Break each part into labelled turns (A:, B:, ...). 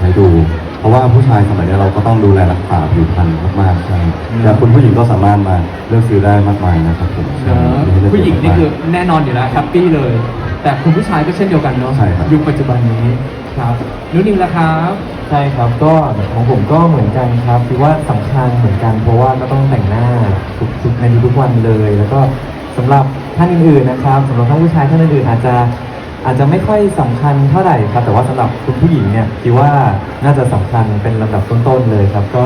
A: ใช้ดู เพราะว่าผู้ชายสมัยนี้เราก็ต้องดูแลรักษาผิวพรรณมากๆใช่แต่คุณผู้หญิงก็สามารถมาเลือกซื้อได้มากมายนะครับผม
B: เนอะผู้หญิงนี่คือแน่นอนอยู่แล้วแฮปปี้เลย แต่คุณผู้ชายก็เช่นเดียวกันเนาะ
A: ใช่ครับ
B: ยุคปัจจุบันนี้ครับนุ่นนิวละครับ
C: ใช่ครับก็ของผมก็เหมือนกันครับคิดว่าสำคัญเหมือนกันเพราะว่าก็ต้องแต่งหน้าทุกๆในทุกๆวันเลย แล้วก็สำหรับท่านอื่นๆนะครับสำหรับท่านผู้ชายท่านอื่นๆอาจจะ อาจจะไม่ค่อยสำคัญเท่าไหร่ครับแต่ว่าสำหรับคุณผู้หญิงเนี่ยคิดว่าน่าจะสำคัญเป็นลำดับต้นๆเลยครับ ก็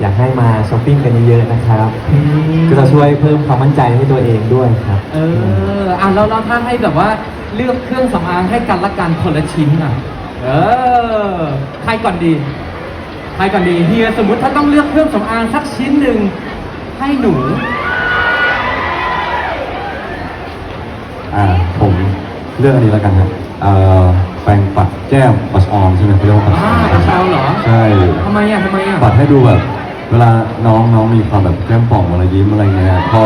C: อยากให้มาช้อปปิ้งกันเยอะๆนะครับ
B: อืม
C: ก็จะช่วยเพิ่มความมั่นใจให้ตัวเองด้วยครับ
B: เอออะแล้วแล้วถ้าให้แบบว่าเลือกเครื่องสำอางให้กันละกันคนละชิ้นอะเออใครก่อนดีใครก่อนดีเฮียสมมติถ้าต้องเลือกเครื่องสำอางสักชิ้นหนึ่งให้หนู
A: อ่าผม เลือกอันนี้แล้วกันครับเอ่อแปรงปัดแก้มปัดออมใช่ไหมเขาเรียกว่าปัดอ
B: อ่า
A: อม
B: กระเช้าเหรอ
A: ใช่
B: ทำไมอะทำไมอะ
A: ปัดให้ดูแบบ เวลาน้องน้องมีความแบบแก้มป่องเวลายิ้มอะไรเงี้ยพอ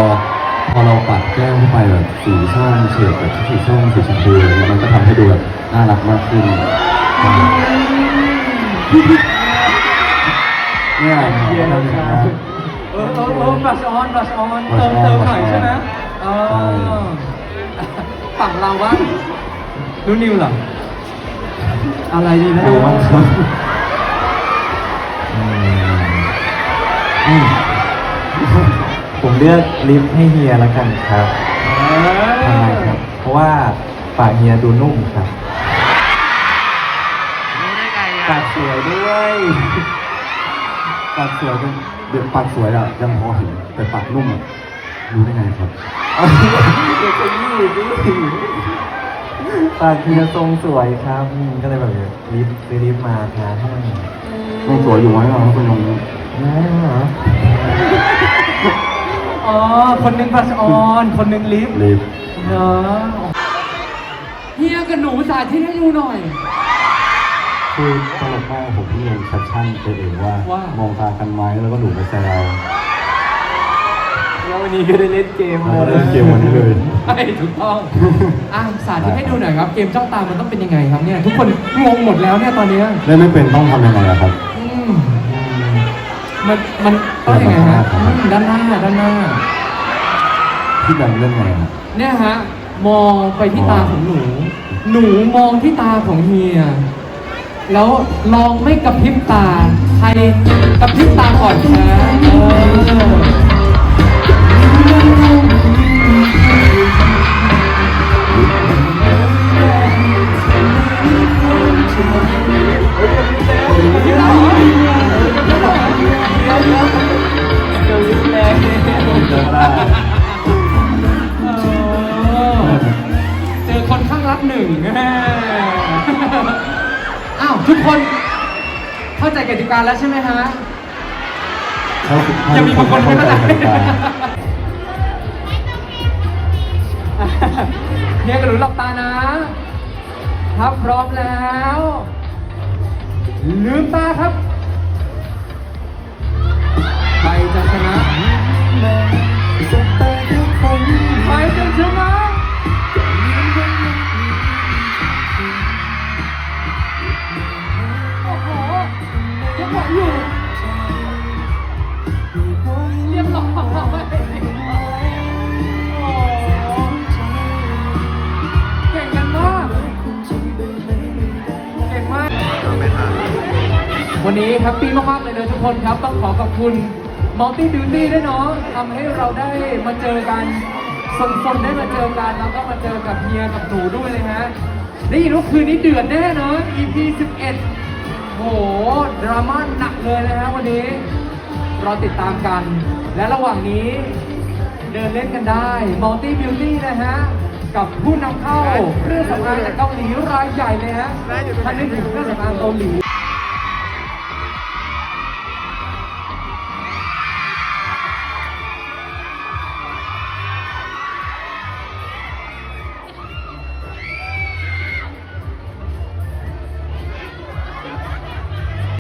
A: พอเราปัดแก้มเข้าไปแบบสีส้มเฉดแบบสีส้มสีชมพูอะไรเงี้ยมันก็ทำให้ดูแบบน่ารักมากขึ้นเนี่ย
B: เฮีย
A: เรา
B: นะ
A: ทำอย่าง
B: ค
A: นี้
B: รับ
A: นะ
B: เออเออเออบลัชออนบลัชออน
A: blush
B: เติม
A: on
B: เติมหน่อย
A: blush on
B: ใช่ไหมเออ ฝั่งเราบ้างนูนิวเหรอ อะไรดีนะ
A: ดูมั้งครับ
C: อืมผมเลือกลิฟต์ให้เฮียแล้วกันครับ
B: เอ
C: ทำไม
B: อ
C: ครับ เพราะว่าปากเฮียดูนุ่มครับปากสวยด้วย
A: ปากสวยเป็นเดี๋ยวปากสวยอะยังพอเห็นแต่ปากนุ่มอะ รู้ได้ไงครับ
C: เอาเด็กคนนี้ดิปากเฮียทรงสวยครับอืมก็เลยแบบลิฟต์ซื้อลิฟต์มาทาให้
A: ยังสวยอยู่ไหมอะคุณยง
C: ได้เหรอ
B: อ๋อ คนหนึ่งบลัชออน คนหนึ่งลิฟต์
A: ลิฟต์
B: เนอะเฮียกับหนูสาธิตให้ดูหน่อย
A: คือตลกมากผมเพิ่งลงแคปชั่นไปเองว่า
B: ว่า
A: มองตากันไหมแล้วก็หนูมาแซว
C: แล้ววันนี้ก็ได้เล่นเกม
A: แล้ว
C: เล
A: ก็
C: ย
A: เล่นเกมวันนี้เลย
B: ใช่ถูกต้องอะสาธิตให้ดูหน่อยครับ เกมจ้องตามันต้องเป็นยังไงครับเนี่ย ทุกคนงงหมดแล้วเนี่ยตอนเนี้ย
A: เล่นไม่เป็นต้องทำยังไงอะครับ
B: อืมมันมันต้องยังไงฮะอืมด้านหน้าด้านหน้า
A: พี่แบงค์เล่นไงอะ
B: เนี่ยฮะ มองไปที่ตาของหนู หนูมองที่ตาของเฮีย แล้วลองไม่กระพริบตา ใครกระพริบตาก่อนแพ้เออ หนึ่งแม่อ้าวทุกคนเข้าใจกติกาแล้วใช่ไหมฮะ
A: เขาให้
B: ยังมีบางคนไม่เข้าใจ
A: กติกา
B: เนี่ยกระหนูหลับตานะ ครับพร้อมแล้ว ลืมตาครับ ใครจะชนะ ยังไหวอยู่เรียบร้อยเก่งกันมากเก่งมาก วันนี้แฮปปี้มากๆเลยนะทุกคนครับ ต้องขอขอบคุณ Multi Beauty ด้วยเนาะทำให้เราได้มาเจอกันสนๆได้มาเจอกัน แล้วก็มาเจอกับเฮียกับหนูด้วยเลยฮะได้ยินว่าคืนนี้เดือดแน่เนาะ EP 11 โหดราม่าหนักเลยนะฮะวันนี้รอติดตามกัน และระหว่างนี้เดินเล่นกันได้ Multi Beauty นะฮะ กับผู้นำเข้าเครื่องสำอางจากเกาหลีรายใหญ่เลยฮะถ้านึกถึงเครื่องสำอางเกาหลี